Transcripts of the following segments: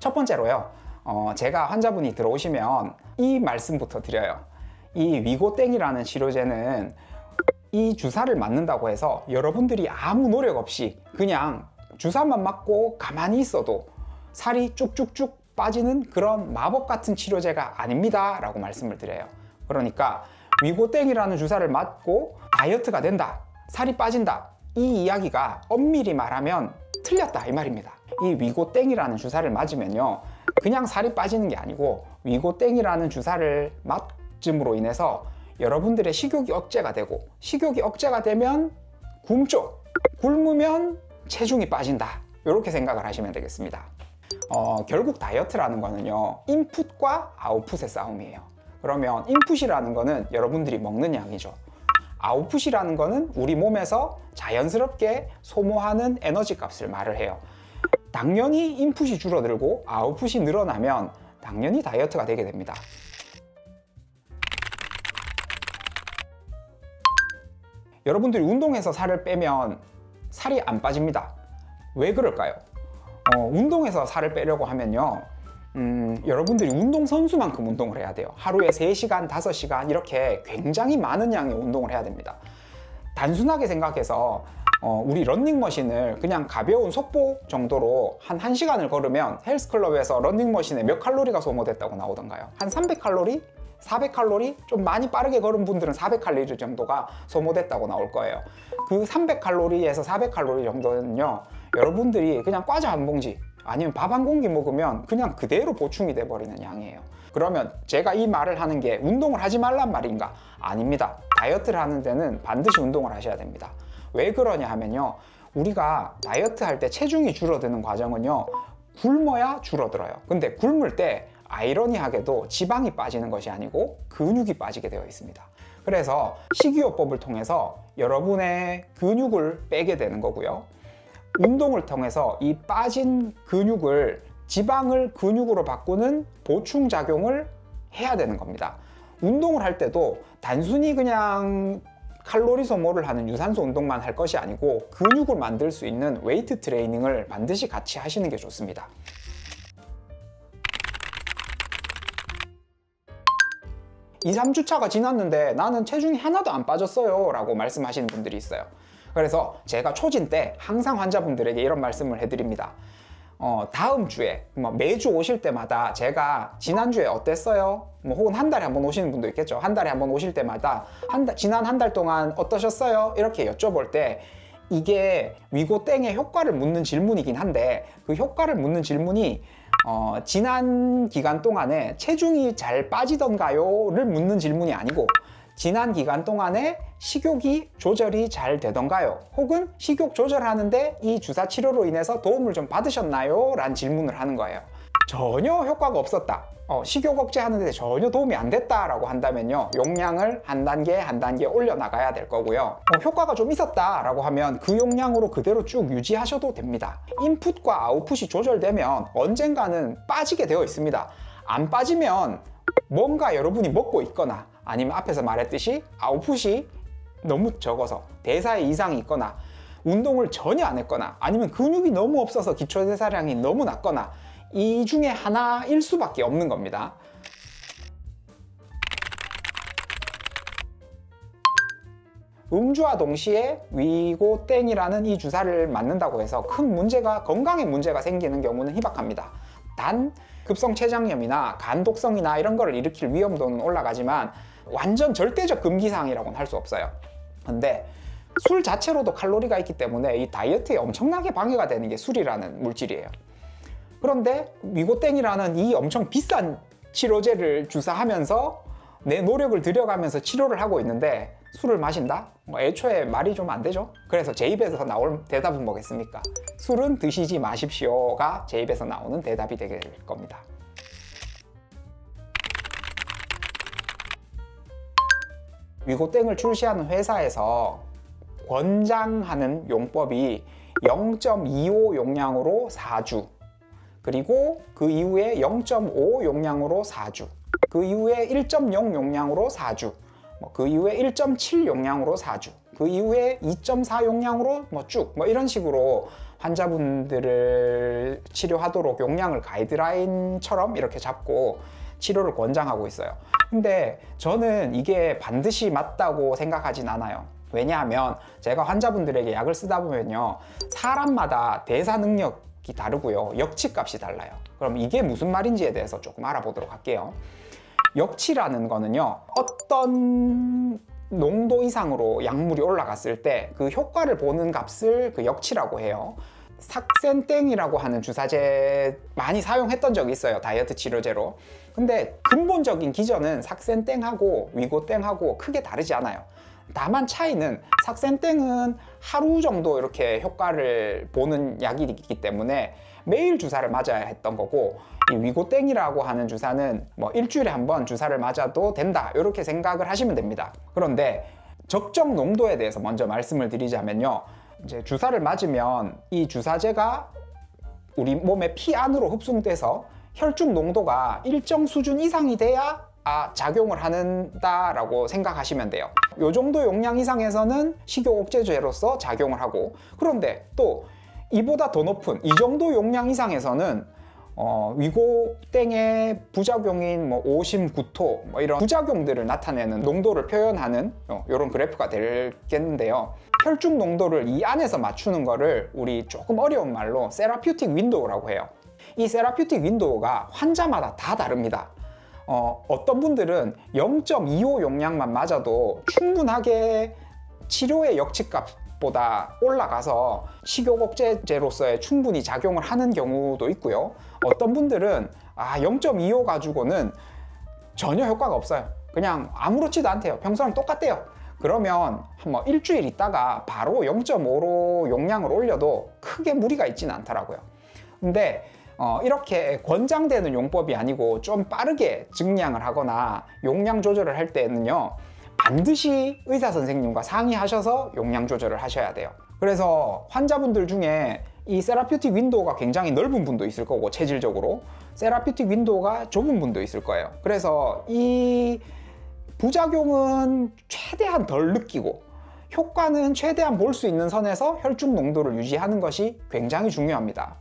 첫 번째로요. 어, 제가 환자분이 들어오시면 이 말씀부터 드려요. 이 위고땡이라는 치료제는 이 주사를 맞는다고 해서 여러분들이 아무 노력 없이 그냥 주사만 맞고 가만히 있어도 살이 쭉쭉쭉 빠지는 그런 마법 같은 치료제가 아닙니다. 라고 말씀을 드려요. 그러니까 위고땡이라는 주사를 맞고 다이어트가 된다. 살이 빠진다. 이 이야기가 엄밀히 말하면 틀렸다. 이 말입니다. 이 위고땡이라는 주사를 맞으면요. 그냥 살이 빠지는 게 아니고 위고땡이라는 주사를 맞음으로 인해서 여러분들의 식욕이 억제가 되고 식욕이 억제가 되면 굶죠. 굶으면 체중이 빠진다. 이렇게 생각을 하시면 되겠습니다. 어, 결국 다이어트라는 거는요, 인풋과 아웃풋의 싸움이에요. 그러면 인풋이라는 거는 여러분들이 먹는 양이죠. 아웃풋이라는 거는 우리 몸에서 자연스럽게 소모하는 에너지 값을 말을 해요. 당연히 인풋이 줄어들고 아웃풋이 늘어나면 당연히 다이어트가 되게 됩니다. 여러분들이 운동해서 살을 빼면 살이 안 빠집니다. 왜 그럴까요? 어, 운동해서 살을 빼려고 하면요. 음, 여러분들이 운동선수만큼 운동을 해야 돼요. 하루에 3시간, 5시간 이렇게 굉장히 많은 양의 운동을 해야 됩니다. 단순하게 생각해서 어, 우리 런닝머신을 그냥 가벼운 속보 정도로 한 1시간을 걸으면 헬스클럽에서 런닝머신에 몇 칼로리가 소모됐다고 나오던가요? 한 300칼로리? 400칼로리? 좀 많이 빠르게 걸은 분들은 400칼로리 정도가 소모됐다고 나올 거예요. 그 300칼로리에서 400칼로리 정도는요, 여러분들이 그냥 과자 한 봉지 아니면 밥 한 공기 먹으면 그냥 그대로 보충이 돼 버리는 양이에요. 그러면 제가 이 말을 하는 게 운동을 하지 말란 말인가? 아닙니다. 다이어트를 하는 데는 반드시 운동을 하셔야 됩니다. 왜 그러냐 하면요. 우리가 다이어트 할 때 체중이 줄어드는 과정은요. 굶어야 줄어들어요. 근데 굶을 때 아이러니하게도 지방이 빠지는 것이 아니고 근육이 빠지게 되어 있습니다. 그래서 식이요법을 통해서 여러분의 근육을 빼게 되는 거고요. 운동을 통해서 이 빠진 근육을 지방을 근육으로 바꾸는 보충 작용을 해야 되는 겁니다. 운동을 할 때도 단순히 그냥 칼로리 소모를 하는 유산소 운동만 할 것이 아니고 근육을 만들 수 있는 웨이트 트레이닝을 반드시 같이 하시는 게 좋습니다. 2, 3주차가 지났는데 나는 체중이 하나도 안 빠졌어요 라고 말씀하시는 분들이 있어요. 그래서 제가 초진 때 항상 환자분들에게 이런 말씀을 해드립니다. 어, 다음 주에 뭐 매주 오실 때마다 제가 지난주에 어땠어요? 뭐 혹은 한 달에 한 번 오시는 분도 있겠죠. 한 달에 한 번 오실 때마다 한 달, 지난 한 달 동안 어떠셨어요? 이렇게 여쭤볼 때 이게 위고 땡의 효과를 묻는 질문이긴 한데 그 효과를 묻는 질문이 어, 지난 기간 동안에 체중이 잘 빠지던가요?를 묻는 질문이 아니고 지난 기간 동안에 식욕이 조절이 잘 되던가요? 혹은 식욕 조절하는데 이 주사 치료로 인해서 도움을 좀 받으셨나요? 라는 질문을 하는 거예요. 전혀 효과가 없었다. 어, 식욕 억제하는데 전혀 도움이 안 됐다라고 한다면요. 용량을 한 단계 한 단계 올려 나가야 될 거고요. 어, 효과가 좀 있었다라고 하면 그 용량으로 그대로 쭉 유지하셔도 됩니다. 인풋과 아웃풋이 조절되면 언젠가는 빠지게 되어 있습니다. 안 빠지면 뭔가 여러분이 먹고 있거나 아니면 앞에서 말했듯이 아웃풋이 너무 적어서 대사에 이상이 있거나 운동을 전혀 안 했거나 아니면 근육이 너무 없어서 기초 대사량이 너무 낮거나 이 중에 하나일 수밖에 없는 겁니다. 음주와 동시에 위고땡이라는 이 주사를 맞는다고 해서 큰 문제가 건강에 문제가 생기는 경우는 희박합니다. 단 급성 췌장염이나 간 독성이나 이런 거를 일으킬 위험도는 올라가지만 완전 절대적 금기사항이라고는 할 수 없어요. 근데 술 자체로도 칼로리가 있기 때문에 이 다이어트에 엄청나게 방해가 되는 게 술이라는 물질이에요. 그런데 위고땡이라는 이 엄청 비싼 치료제를 주사하면서 내 노력을 들여가면서 치료를 하고 있는데 술을 마신다? 뭐 애초에 말이 좀 안 되죠? 그래서 제 입에서 나올 대답은 뭐겠습니까? 술은 드시지 마십시오가 제 입에서 나오는 대답이 될 겁니다. 위고땡을 출시하는 회사에서 권장하는 용법이 0.25 용량으로 4주. 그리고 그 이후에 0.5 용량으로 4주. 그 이후에 1.0 용량으로 4주. 뭐그 이후에 1.7 용량으로 4주. 그 이후에 2.4 용량으로 뭐쭉뭐 이런 식으로 환자분들을 치료하도록 용량을 가이드라인처럼 이렇게 잡고 치료를 권장하고 있어요. 근데 저는 이게 반드시 맞다고 생각하진 않아요. 왜냐하면 제가 환자분들에게 약을 쓰다 보면요. 사람마다 대사 능력이 다르고요. 역치값이 달라요. 그럼 이게 무슨 말인지에 대해서 조금 알아보도록 할게요. 역치라는 거는요. 어떤 농도 이상으로 약물이 올라갔을 때 그 효과를 보는 값을 그 역치라고 해요. 삭센땡이라고 하는 주사제 많이 사용했던 적이 있어요. 다이어트 치료제로. 근데 근본적인 기전은 삭센 땡하고 위고 땡하고 크게 다르지 않아요. 다만 차이는 삭센땡은 하루 정도 이렇게 효과를 보는 약이기 때문에 매일 주사를 맞아야 했던 거고 이 위고땡이라고 하는 주사는 뭐 일주일에 한 번 주사를 맞아도 된다 이렇게 생각을 하시면 됩니다. 그런데 적정 농도에 대해서 먼저 말씀을 드리자면요. 이제 주사를 맞으면 이 주사제가 우리 몸의 피 안으로 흡수돼서 혈중 농도가 일정 수준 이상이 돼야 아, 작용을 한다라고 생각하시면 돼요. 요 정도 용량 이상에서는 식욕 억제제로서 작용을 하고 그런데 또 이보다 더 높은 이 정도 용량 이상에서는 어, 위고땡의 부작용인 뭐 오심, 구토 뭐 이런 부작용들을 나타내는 농도를 표현하는 어, 이런 그래프가 되겠는데요. 혈중 농도를 이 안에서 맞추는 거를 우리 조금 어려운 말로 세라퓨틱 윈도우라고 해요. 이 세라퓨틱 윈도우가 환자마다 다 다릅니다. 어, 어떤 분들은 0.25 용량만 맞아도 충분하게 치료의 역치값보다 올라가서 식욕 억제제로서의 충분히 작용을 하는 경우도 있고요. 어떤 분들은 아, 0.25 가지고는 전혀 효과가 없어요. 그냥 아무렇지도 않대요. 평소랑 똑같대요. 그러면 뭐 일주일 있다가 바로 0.5로 용량을 올려도 크게 무리가 있지는 않더라고요. 근데 어, 이렇게 권장되는 용법이 아니고 좀 빠르게 증량을 하거나 용량 조절을 할 때는요 반드시 의사 선생님과 상의하셔서 용량 조절을 하셔야 돼요. 그래서 환자분들 중에 이 세라피틱 윈도우가 굉장히 넓은 분도 있을 거고 체질적으로. 세라피틱 윈도우가 좁은 분도 있을 거예요. 그래서 이 부작용은 최대한 덜 느끼고 효과는 최대한 볼 수 있는 선에서 혈중 농도를 유지하는 것이 굉장히 중요합니다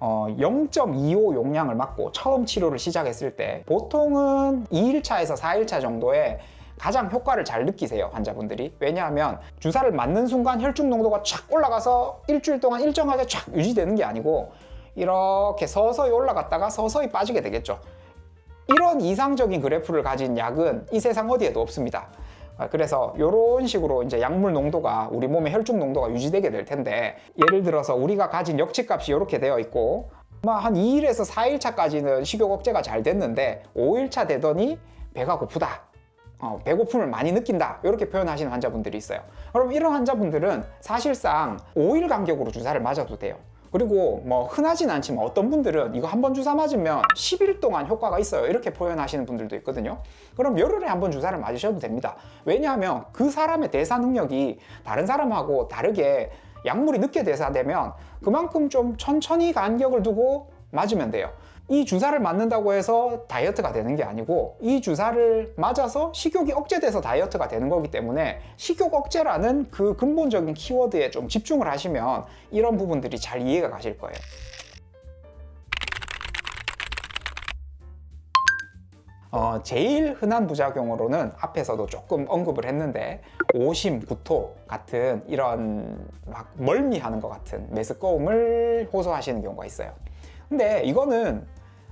어, 0.25 용량을 맞고 처음 치료를 시작했을 때 보통은 2일차에서 4일차 정도에 가장 효과를 잘 느끼세요 환자분들이. 왜냐하면 주사를 맞는 순간 혈중 농도가 쫙 올라가서 일주일 동안 일정하게 쫙 유지되는 게 아니고 이렇게 서서히 올라갔다가 서서히 빠지게 되겠죠. 이런 이상적인 그래프를 가진 약은 이 세상 어디에도 없습니다. 아, 그래서 이런 식으로 이제 약물 농도가 우리 몸의 혈중 농도가 유지되게 될 텐데 예를 들어서 우리가 가진 역치값이 이렇게 되어 있고 뭐한 2일에서 4일 차까지는 식욕 억제가 잘 됐는데 5일 차 되더니 배가 고프다. 어, 배고픔을 많이 느낀다. 이렇게 표현하시는 환자분들이 있어요. 그럼 이런 환자분들은 사실상 5일 간격으로 주사를 맞아도 돼요. 그리고 뭐 흔하진 않지만 어떤 분들은 이거 한 번 주사 맞으면 10일 동안 효과가 있어요. 이렇게 표현하시는 분들도 있거든요. 그럼 열흘에 한 번 주사를 맞으셔도 됩니다. 왜냐하면 그 사람의 대사 능력이 다른 사람하고 다르게 약물이 늦게 대사되면 그만큼 좀 천천히 간격을 두고 맞으면 돼요. 이 주사를 맞는다고 해서 다이어트가 되는 게 아니고 이 주사를 맞아서 식욕이 억제돼서 다이어트가 되는 거기 때문에 식욕 억제라는 그 근본적인 키워드에 좀 집중을 하시면 이런 부분들이 잘 이해가 가실 거예요. 어, 제일 흔한 부작용으로는 앞에서도 조금 언급을 했는데 오심, 구토 같은 이런 막 멀미하는 것 같은 메스꺼움을 호소하시는 경우가 있어요. 근데 이거는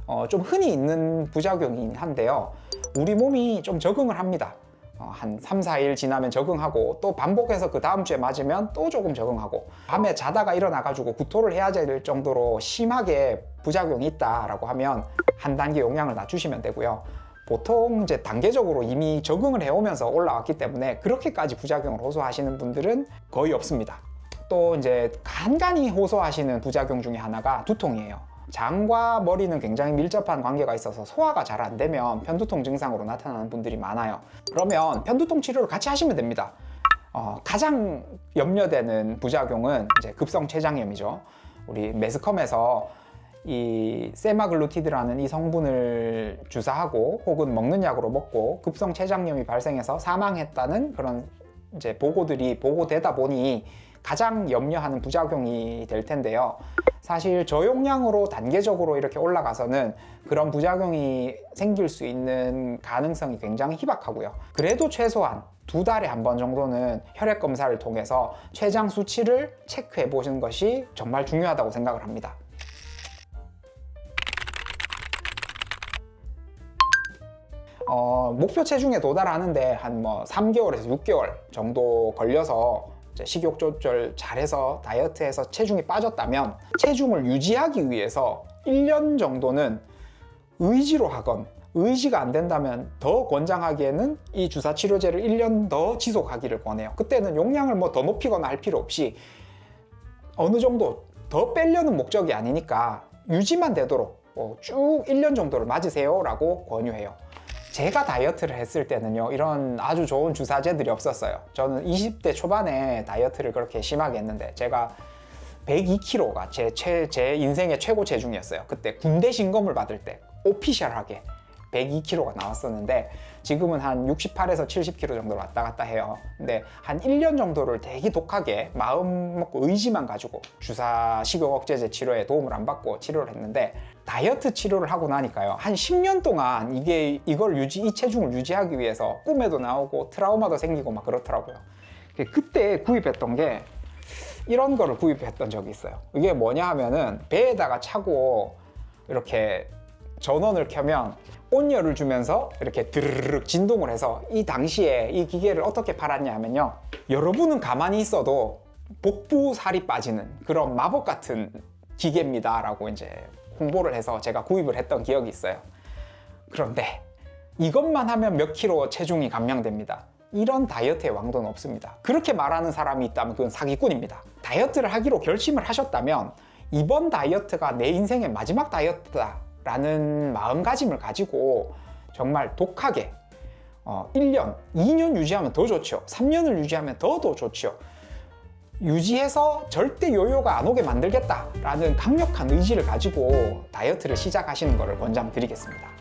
어, 좀 흔히 있는 부작용이긴 한데요. 우리 몸이 좀 적응을 합니다. 어, 한 3, 4일 지나면 적응하고 또 반복해서 그 다음 주에 맞으면 또 조금 적응하고 밤에 자다가 일어나가지고 구토를 해야 될 정도로 심하게 부작용이 있다라고 하면 한 단계 용량을 낮추시면 되고요. 보통 이제 단계적으로 이미 적응을 해오면서 올라왔기 때문에 그렇게까지 부작용을 호소하시는 분들은 거의 없습니다. 또 이제 간간히 호소하시는 부작용 중에 하나가 두통이에요. 장과 머리는 굉장히 밀접한 관계가 있어서 소화가 잘 안 되면 편두통 증상으로 나타나는 분들이 많아요. 그러면 편두통 치료를 같이 하시면 됩니다. 어, 가장 염려되는 부작용은 이제 급성 췌장염이죠. 우리 매스컴에서 이 세마글루티드라는 이 성분을 주사하고 혹은 먹는 약으로 먹고 급성 췌장염이 발생해서 사망했다는 그런 이제 보고들이 보고되다 보니 가장 염려하는 부작용이 될 텐데요. 사실 저용량으로 단계적으로 이렇게 올라가서는 그런 부작용이 생길 수 있는 가능성이 굉장히 희박하고요. 그래도 최소한 두 달에 한 번 정도는 혈액 검사를 통해서 췌장 수치를 체크해 보시는 것이 정말 중요하다고 생각을 합니다. 어, 목표 체중에 도달하는데 한 뭐 3개월에서 6개월 정도 걸려서 식욕 조절 잘해서 다이어트해서 체중이 빠졌다면 체중을 유지하기 위해서 1년 정도는 의지로 하건 의지가 안 된다면 더 권장하기에는 이 주사 치료제를 1년 더 지속하기를 권해요. 그때는 용량을 뭐 더 높이거나 할 필요 없이 어느 정도 더 빼려는 목적이 아니니까 유지만 되도록 뭐쭉 1년 정도를 맞으세요 라고 권유해요. 제가 다이어트를 했을 때는요, 이런 아주 좋은 주사제들이 없었어요. 저는 20대 초반에 다이어트를 그렇게 심하게 했는데, 제가 102kg가 제, 최, 제 인생의 최고 체중이었어요. 그때 군대 신검을 받을 때, 오피셜하게 102kg가 나왔었는데, 지금은 한 68에서 70kg 정도로 왔다 갔다 해요. 근데 한 1년 정도를 되게 독하게 마음 먹고 의지만 가지고 주사 식욕 억제제 치료에 도움을 안 받고 치료를 했는데, 다이어트 치료를 하고 나니까요. 한 10년 동안 이게 이걸 유지 이 체중을 유지하기 위해서 꿈에도 나오고 트라우마도 생기고 막 그렇더라고요. 그때 구입했던 게 이런 거를 구입했던 적이 있어요. 이게 뭐냐 하면은 배에다가 차고 이렇게 전원을 켜면 온열을 주면서 이렇게 드르륵 진동을 해서 이 당시에 이 기계를 어떻게 팔았냐 하면요. 여러분은 가만히 있어도 복부 살이 빠지는 그런 마법 같은 기계입니다 라고 이제 홍보를 해서 제가 구입을 했던 기억이 있어요. 그런데 이것만 하면 몇 킬로 체중이 감량됩니다. 이런 다이어트의 왕도는 없습니다. 그렇게 말하는 사람이 있다면 그건 사기꾼입니다. 다이어트를 하기로 결심을 하셨다면 이번 다이어트가 내 인생의 마지막 다이어트다 라는 마음가짐을 가지고 정말 독하게 어, 1년, 2년 유지하면 더 좋죠. 3년을 유지하면 더 더 좋죠. 유지해서 절대 요요가 안 오게 만들겠다라는 강력한 의지를 가지고 다이어트를 시작하시는 것을 권장드리겠습니다.